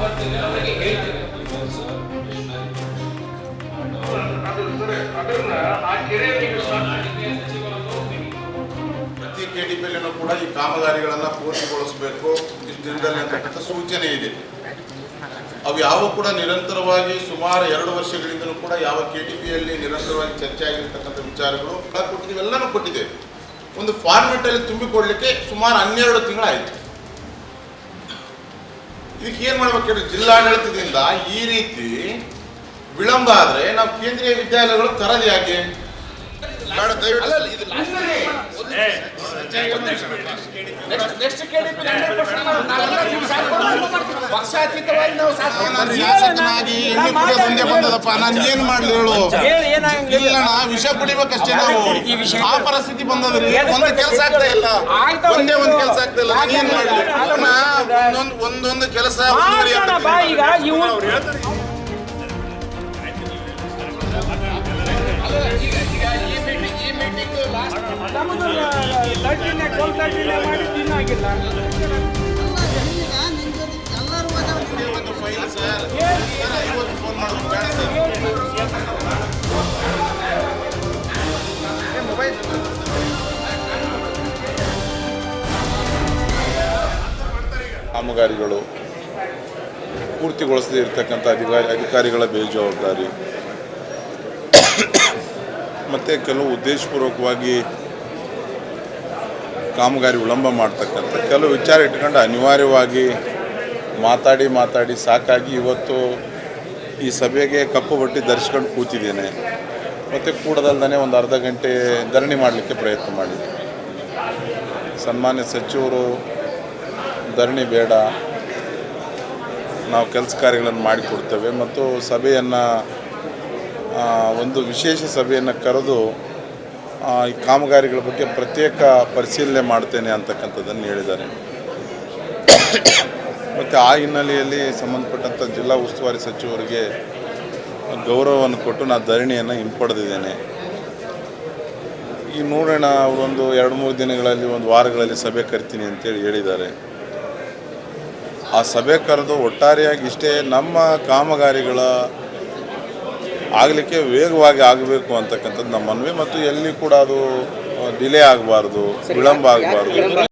ಬರ್ತಿದೆ ಅವರಿಗೆ ಡಿ ಪ್ರತಿ ಕೆಡಿಪಿಯಲ್ಲೂ ಕೂಡ ಈ ಕಾಮಗಾರಿಗಳನ್ನ ಪೂರ್ತಿಗೊಳಿಸಬೇಕು ದಿನದಲ್ಲಿ ಅಂತಕ್ಕಂಥ ಸೂಚನೆ ಇದೆ. ಅವು ಯಾವ ಕೂಡ ನಿರಂತರವಾಗಿ ಸುಮಾರು ಎರಡು ವರ್ಷಗಳಿಂದಲೂ ಕೂಡ ಯಾವ ಕೆ ಟಿ ಪಿಯಲ್ಲಿ ನಿರಂತರವಾಗಿ ಚರ್ಚೆ ಆಗಿರ್ತಕ್ಕಂಥ ವಿಚಾರಗಳು ಕೊಟ್ಟಿದ್ದೀವಿ ಎಲ್ಲನೂ ಕೊಟ್ಟಿದ್ದೇವೆ ಒಂದು ಫಾರ್ಮೆಟ್ ಅಲ್ಲಿ ತುಂಬಿಕೊಡ್ಲಿಕ್ಕೆ ಸುಮಾರು ಹನ್ನೆರಡು ತಿಂಗಳಾಯಿತು. ಇದಕ್ಕೆ ಏನು ಮಾಡ್ಬೇಕು ಹೇಳಿ ಜಿಲ್ಲಾಡಳಿತದಿಂದ ಈ ರೀತಿ ವಿಳಂಬ ಆದ್ರೆ ನಾವು ಕೇಂದ್ರೀಯ ವಿದ್ಯಾಲಯಗಳು ತರದು ಯಾಕೆ? ಪಕ್ಷಾತೀತವಾಗಿ ನಾವು ನಾನು ಶಾಸಕನಾಗಿ ಎಣ್ಣೆ ಕೂಡ ಮುಂದೆ ಬಂದದಪ್ಪ ನಾನು ಏನ್ ಮಾಡ್ಲಿ ಹೇಳು ಇಲ್ಲಣ್ಣ ವಿಷ ಕುಡಿಬೇಕಷ್ಟೇ ನಾವು ಆ ಪರಿಸ್ಥಿತಿ ಬಂದದ್ರಿ ಒಂದು ಕೆಲಸ ಆಗ್ತಾ ಇಲ್ಲ ಒಂದೇ ಒಂದು ಕೆಲಸ ಆಗ್ತಾ ಇಲ್ಲ ನಾನು ಏನ್ ಮಾಡ್ಲಿ ಒಂದೊಂದು ಒಂದೊಂದು ಕೆಲಸ ಬಾ ಈಗ ಕಾಮಗಾರಿಗಳು ಪೂರ್ತಿಗೊಳಿಸದೇ ಇರತಕ್ಕಂಥ ಅಧಿಕಾರಿ ಅಧಿಕಾರಿಗಳ ಬೇಜವಾಬ್ದಾರಿ. ಮತ್ತು ಕೆಲವು ಉದ್ದೇಶಪೂರ್ವಕವಾಗಿ ಕಾಮಗಾರಿ ವಿಳಂಬ ಮಾಡ್ತಕ್ಕಂಥ ಕೆಲವು ವಿಚಾರ ಇಟ್ಕೊಂಡು ಅನಿವಾರ್ಯವಾಗಿ ಮಾತಾಡಿ ಮಾತಾಡಿ ಸಾಕಾಗಿ ಇವತ್ತು ಈ ಸಭೆಗೆ ಕಪ್ಪು ಬಟ್ಟೆ ಧರಿಸ್ಕೊಂಡು ಕೂತಿದ್ದೇನೆ. ಮತ್ತು ಕೂಡದಲ್ದೇ ಒಂದು ಅರ್ಧ ಗಂಟೆ ಧರಣಿ ಮಾಡಲಿಕ್ಕೆ ಪ್ರಯತ್ನ ಮಾಡಿದೆ. ಸನ್ಮಾನ್ಯ ಸಚಿವರು, ಧರಣಿ ಬೇಡ. ನಾವು ಕೆಲಸ ಕಾರ್ಯಗಳನ್ನು ಮಾಡಿಕೊಡ್ತೇವೆ. ಮತ್ತು ಸಭೆಯನ್ನು ಒಂದು ವಿಶೇಷ ಸಭೆಯನ್ನು ಕರೆದು ಈ ಕಾಮಗಾರಿಗಳ ಬಗ್ಗೆ ಪ್ರತ್ಯೇಕ ಪರಿಶೀಲನೆ ಮಾಡ್ತೇನೆ ಅಂತಕ್ಕಂಥದ್ದನ್ನು ಹೇಳಿದ್ದಾರೆ. ಮತ್ತು ಆ ಹಿನ್ನೆಲೆಯಲ್ಲಿ ಸಂಬಂಧಪಟ್ಟಂಥ ಜಿಲ್ಲಾ ಉಸ್ತುವಾರಿ ಸಚಿವರಿಗೆ ಗೌರವವನ್ನು ಕೊಟ್ಟು ನಾನು ಧರಣಿಯನ್ನು ಹಿಂಪಡೆದಿದ್ದೇನೆ. ಈ ನೋಡೋಣ, ಅವರೊಂದು ಎರಡು ಮೂರು ದಿನಗಳಲ್ಲಿ, ಒಂದು ವಾರಗಳಲ್ಲಿ ಸಭೆ ಕರಿತೀನಿ ಅಂತೇಳಿ ಹೇಳಿದ್ದಾರೆ. ಆ ಸಭೆ ಕರೆದು ಒಟ್ಟಾರೆಯಾಗಿ ಇಷ್ಟೇ ನಮ್ಮ ಕಾಮಗಾರಿಗಳ ಆಗಲಿಕ್ಕೆ ವೇಗವಾಗಿ ಆಗಬೇಕು ಅಂತಕ್ಕಂಥದ್ದು ನಮ್ಮ ಮನವಿ. ಮತ್ತು ಎಲ್ಲಿ ಕೂಡ ಅದು ಡಿಲೇ ಆಗಬಾರ್ದು ವಿಳಂಬ ಆಗಬಾರ್ದು.